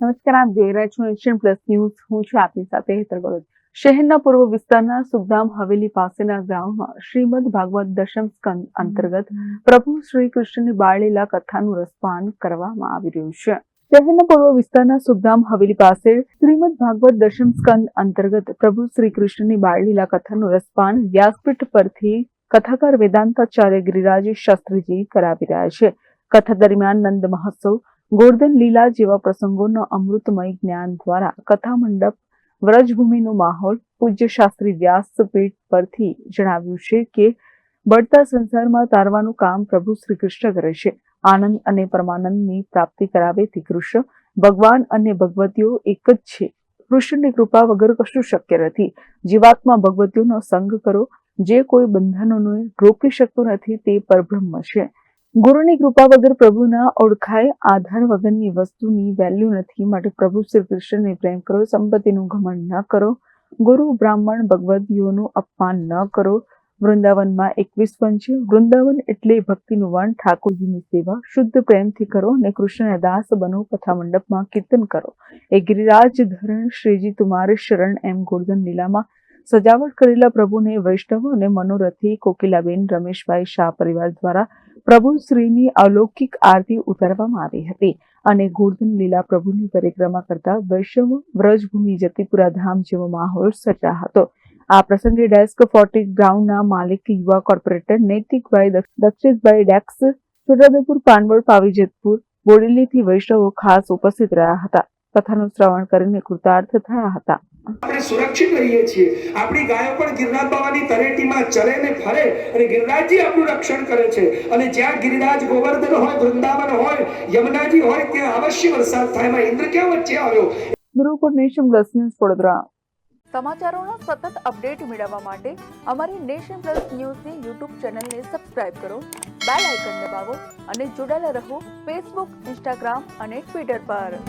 નમસ્કાર, આપ જોઈ રહ્યા છો એશિયન પ્લસ ન્યૂઝ. હું છું આપની સાથે હેતર ભગત. શહેરના પૂર્વ વિસ્તારના સુખધામ હવેલી પાસેના ગ્રાઉન્ડમાં શ્રીમદ ભાગવત દશમ સ્કંદ અંતર્ગત પ્રભુ શ્રી કૃષ્ણની બાળલીલા કથાનું રસપાન કરવામાં આવી રહ્યું છે. શહેરના પૂર્વ વિસ્તારના સુખધામ હવેલી પાસે શ્રીમદ ભાગવત દશમ સ્કંદ અંતર્ગત પ્રભુ શ્રી કૃષ્ણની બાળલીલા કથાનું રસપાન વ્યાસપીઠ પરથી કથાકાર વેદાંતાચાર્ય ગિરિરાજ શાસ્ત્રીજી કરાવી રહ્યા છે. કથા દરમિયાન નંદ મહોત્સવ ગોર્ધન લીલા જેવા પ્રસંગોનો અમૃતમય જ્ઞાન દ્વારા કથા મંડપ વ્રજભૂમિનો માહોલ પૂજ્ય શાસ્ત્રી વ્યાસપીઠ પરથી જણાવ્યું છે કે બળતા સંસારમાં તારવાનું કામ પ્રભુ શ્રી કૃષ્ણ કરે છે. આનંદ અને પરમાનંદની પ્રાપ્તિ કરાવે તે કૃષ્ણ. ભગવાન અને ભગવતીઓ એક જ છે. કૃષ્ણની કૃપા વગર કશું શક્ય નથી. જીવાત્મા ભગવતીઓનો સંગ કરો. જે કોઈ બંધનોને રોકી શકતું નથી તે પરબ્રહ્મ છે. ગુરુની કૃપા વગર પ્રભુના ઓળખાય, આધાર વગરની વસ્તુની વેલ્યુ નથી. માટે પ્રભુ શ્રી કૃષ્ણને પ્રેમ કરો, સંપત્તિનું ઘમંડ ન કરો. ગુરુ બ્રાહ્મણ ભગવદીઓનું અપમાન ન કરો. વૃંદાવનમાં એકવીસ વન છે. વૃંદાવન એટલે ભક્તિનું વન ઠાકોરજીની સેવા. શુદ્ધ પ્રેમથી કરો અને કૃષ્ણના દાસ બનો કથા મંડપમાં કીર્તન કરો. એ ગિરિરાજ ધરણ, શ્રીજી તુમારે શરણ એમ ગોર્ધન લીલામાં સજાવટ કરેલા પ્રભુને વૈષ્ણવ અને મનોરથી કોકિલાબેન રમેશભાઈ શાહ પરિવાર દ્વારા પ્રભુ શ્રીની અલૌકિક આરતી ઉતારવામાં આવી હતી અને ગોર્ધન લીલા પ્રભુની પરિક્રમા કરતા વૈષ્ણવ વ્રજભૂમિ જતીપુરા ધામ જેવો માહોલ સર્જા હતો. આ પ્રસંગે ડેસ્ક ફોર્ટી ગ્રાઉન્ડના માલિક યુવા કોર્પોરેટર નૈતિકભાઈ દક્ષ- દક્ષિતભાઈ ડેક્સ, છોટાઉદેપુર પાનવડ, પાવીજેતપુર, બોડેલીથી વૈષ્ણવો ખાસ ઉપસ્થિત રહ્યા હતા. કથાનું શ્રવણ કરીને કૃતાર્થ થયા હતા. આપણે સુરક્ષિત રહીએ છીએ. આપણી ગાયો પણ ગિરનાર બાવાની તળેટીમાં ચરે ને ફરે અને ગિરિરાજજી આપણું રક્ષણ કરે છે. અને જ્યાં ગિરિરાજ ગોવર્ધન હોય વૃંદાવન હોય યમુનાજી હોય ત્યાં અવશ્ય વરસાદ થાય. એમાં ઇન્દ્ર ક્યાં વચ્ચે આવ્યો? Gurukul nation plus news Vadodara. સમાચારોના સતત અપડેટ મેળવવા માટે અમારી નેશન પ્લસ ન્યૂઝની યુટ્યુબ ચેનલને સબસ્ક્રાઇબ કરો બેલ આઇકન દબાવો અને જોડાયેલા રહો ફેસબુક ઇન્સ્ટાગ્રામ અને ટ્વિટર પર.